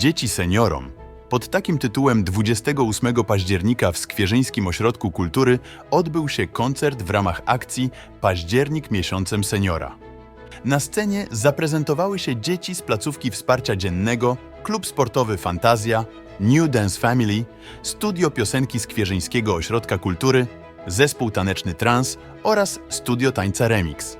Dzieci seniorom. Pod takim tytułem 28 października w Skwierzyńskim Ośrodku Kultury odbył się koncert w ramach akcji Październik miesiącem seniora. Na scenie zaprezentowały się dzieci z placówki wsparcia dziennego, klub sportowy Fantazja, New Dance Family, studio piosenki Skwierzyńskiego Ośrodka Kultury, zespół taneczny Trans oraz studio tańca Remix.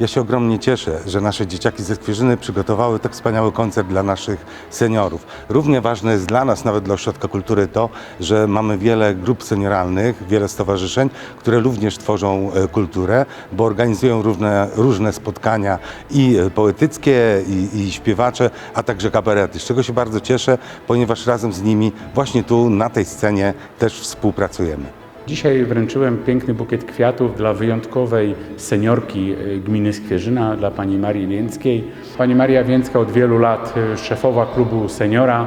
Ja się ogromnie cieszę, że nasze dzieciaki ze Skwierzyny przygotowały tak wspaniały koncert dla naszych seniorów. Równie ważne jest dla nas, nawet dla Ośrodka Kultury, to, że mamy wiele grup senioralnych, wiele stowarzyszeń, które również tworzą e, kulturę, bo organizują różne, różne spotkania i e, poetyckie, i, i śpiewacze, a także kabarety, z czego się bardzo cieszę, ponieważ razem z nimi właśnie tu na tej scenie też współpracujemy. Dzisiaj wręczyłem piękny bukiet kwiatów dla wyjątkowej seniorki y, gminy Skwierzyna, dla pani Marii Więckiej. Pani Maria Więcka od wielu lat y, szefowa klubu seniora,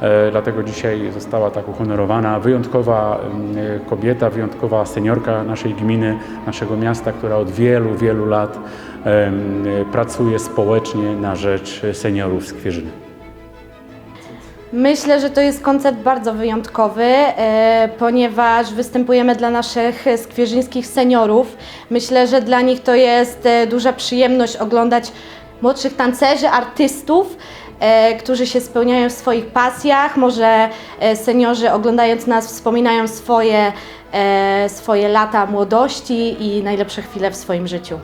e, dlatego dzisiaj została tak uhonorowana. Wyjątkowa y, kobieta, wyjątkowa seniorka naszej gminy, naszego miasta, która od wielu, wielu lat pracuje społecznie na rzecz seniorów Skwierzyny. Myślę, że to jest koncert bardzo wyjątkowy, e, ponieważ występujemy dla naszych skwierzyńskich seniorów. Myślę, że dla nich to jest e, duża przyjemność oglądać młodszych tancerzy, artystów, e, którzy się spełniają w swoich pasjach. Może seniorzy oglądając nas wspominają swoje, swoje lata młodości i najlepsze chwile w swoim życiu.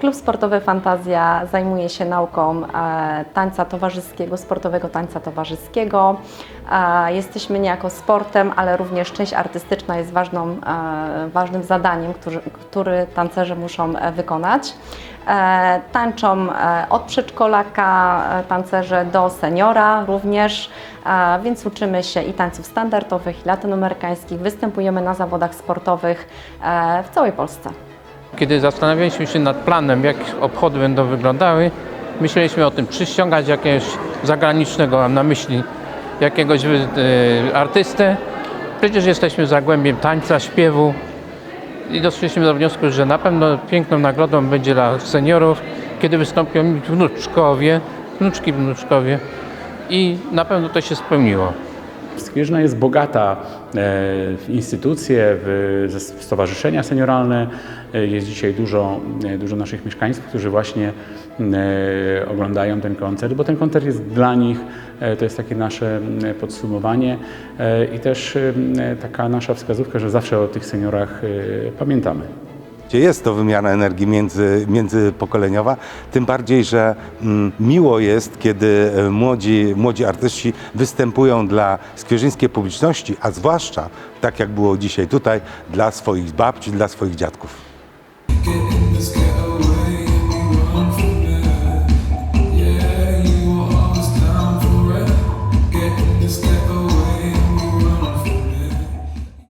Klub Sportowy Fantazja zajmuje się nauką e, tańca towarzyskiego, sportowego tańca towarzyskiego. E, jesteśmy niejako sportem, ale również część artystyczna jest ważną, e, ważnym zadaniem, który, który tancerze muszą wykonać. Tańczą od przedszkolaka tancerze do seniora również, więc uczymy się i tańców standardowych, i latynoamerykańskich. Występujemy na zawodach sportowych w całej Polsce. Kiedy zastanawialiśmy się nad planem, jak obchody będą wyglądały, myśleliśmy o tym, czy ściągać jakiegoś zagranicznego, mam na myśli jakiegoś e, artystę. Przecież jesteśmy zagłębiem tańca, śpiewu i doszliśmy do wniosku, że na pewno piękną nagrodą będzie dla seniorów, kiedy wystąpią wnuczkowie, wnuczki wnuczkowie i na pewno to się spełniło. Skwierzyna jest bogata e, w instytucje, w stowarzyszenia senioralne. E, Jest dzisiaj dużo, e, dużo naszych mieszkańców, którzy właśnie oglądają ten koncert, bo ten koncert jest dla nich, to jest takie nasze podsumowanie i też taka nasza wskazówka, że zawsze o tych seniorach pamiętamy. Gdzie jest to wymiana energii między, międzypokoleniowa, tym bardziej, że mm, miło jest, kiedy e, młodzi, młodzi artyści występują dla skwierzyńskiej publiczności, a zwłaszcza, tak jak było dzisiaj tutaj, dla swoich babci, dla swoich dziadków.